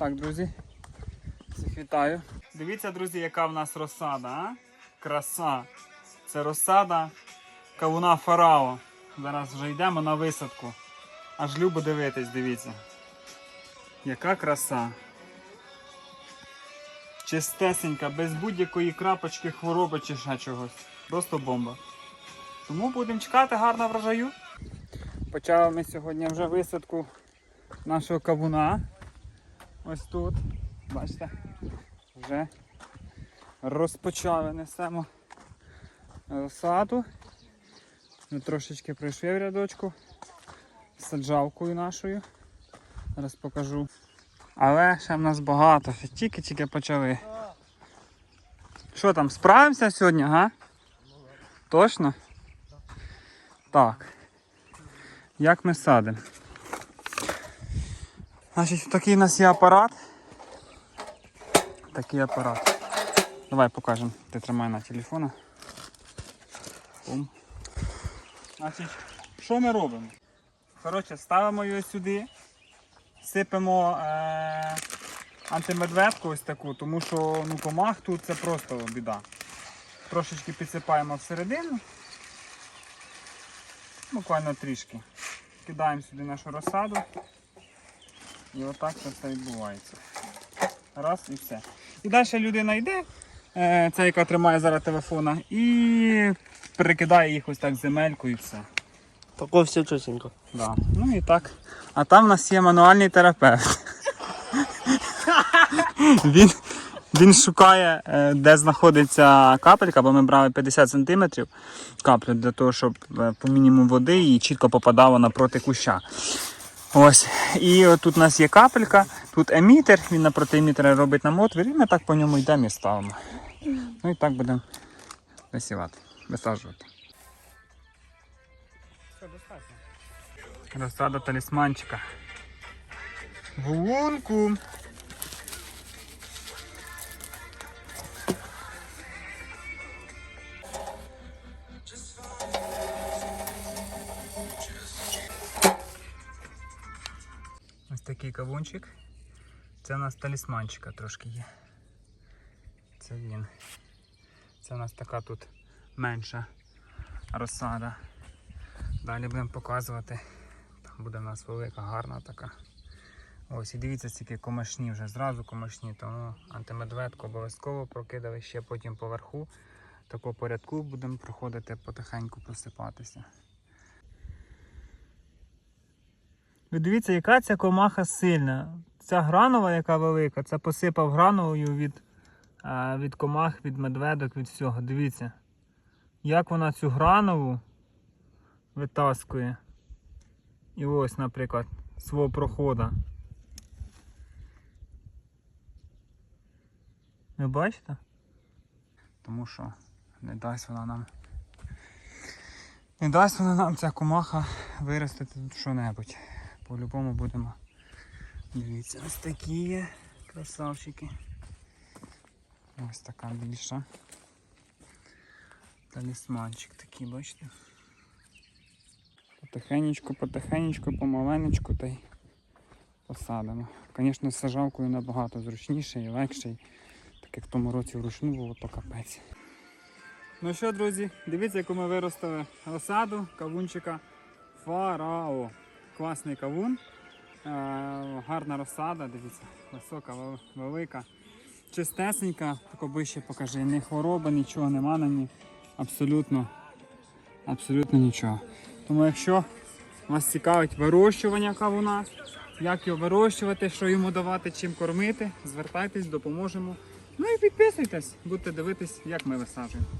Так, друзі. Всіх вітаю. Дивіться, друзі, яка в нас розсада, а? Краса. Це розсада кавуна Фарао. Зараз вже йдемо на висадку. Аж любо дивитись, дивіться. Яка краса. Чистесенька, без будь-якої крапочки, хвороби чи ще чогось. Просто бомба. Тому будемо чекати гарного врожаю. Почали ми сьогодні вже висадку нашого кавуна. Ось тут. Бачите? Вже розпочали несемо розсаду. Ми трошечки пройшли в рядочку саджавкою нашою. Зараз покажу. Але ще в нас багато, тільки-тільки почали. Що там, справимося сьогодні, га? Точно? Так. Як ми садимо? Значить, такий у нас є апарат. Такий апарат. Давай покажемо. Ти тримай на телефона. Бум. Значить, що ми робимо? Коротше, ставимо його сюди, сипемо е- антимедведку ось таку, тому що ну, комах тут це просто біда. Трошечки підсипаємо всередину. Буквально трішки. Кидаємо сюди нашу розсаду. І отак це все відбувається. Раз і все. І далі людина йде, е, ця, яка тримає зараз телефона, і перекидає їх ось так земелькою і все. Тако все чотенько. Да. Ну і так. А там в нас є мануальний терапевт. Він, він шукає, е, де знаходиться капелька, бо ми брали 50 см каплю для того, щоб е, по мінімуму води і чітко попадало напроти куща. Ось. І тут у нас є капелька, тут емітер, він напроти емітера робить нам отвір, і ми так по ньому йдемо і ставимо. Ну і так будемо висівати, висаджувати. Розсада талісманчика. В такий кавунчик. Це у нас талісманчика трошки є. Це він. Це у нас така тут менша розсада. Далі будемо показувати. Там буде в нас велика, гарна така. Ось, і дивіться, скільки комашні вже зразу комашні, тому антимедведку обов'язково прокидали ще потім поверху. Такого порядку будемо проходити потихеньку просипатися. Ви дивіться, яка ця комаха сильна. Ця гранова, яка велика, це посипав грановою від, е, від комах, від медведок, від всього. Дивіться, як вона цю гранову витаскує. І ось, наприклад, свого прохода. Ви бачите? Тому що не дасть вона нам. Не дасть вона нам ця комаха виростити тут що-небудь. По-любому будемо. Дивіться, ось такі є красавчики. Ось така більша. Талісманчик такий, бачите? Потихенечку, потихенечку, помаленечку та й посадимо. Звісно, сажалкою набагато зручніше і легше. Так як в тому році вручну було, то капець. Ну що, друзі, дивіться, яку ми виростили розсаду кавунчика Фарао. Класний кавун. Е, гарна розсада, дивіться, висока, велика. Чистесенька, тако ближче покажи. Ні хвороби, нічого нема на ній. Абсолютно, абсолютно нічого. Тому якщо вас цікавить вирощування кавуна, як його вирощувати, що йому давати, чим кормити, звертайтесь, допоможемо. Ну і підписуйтесь, будете дивитись, як ми висаджуємо.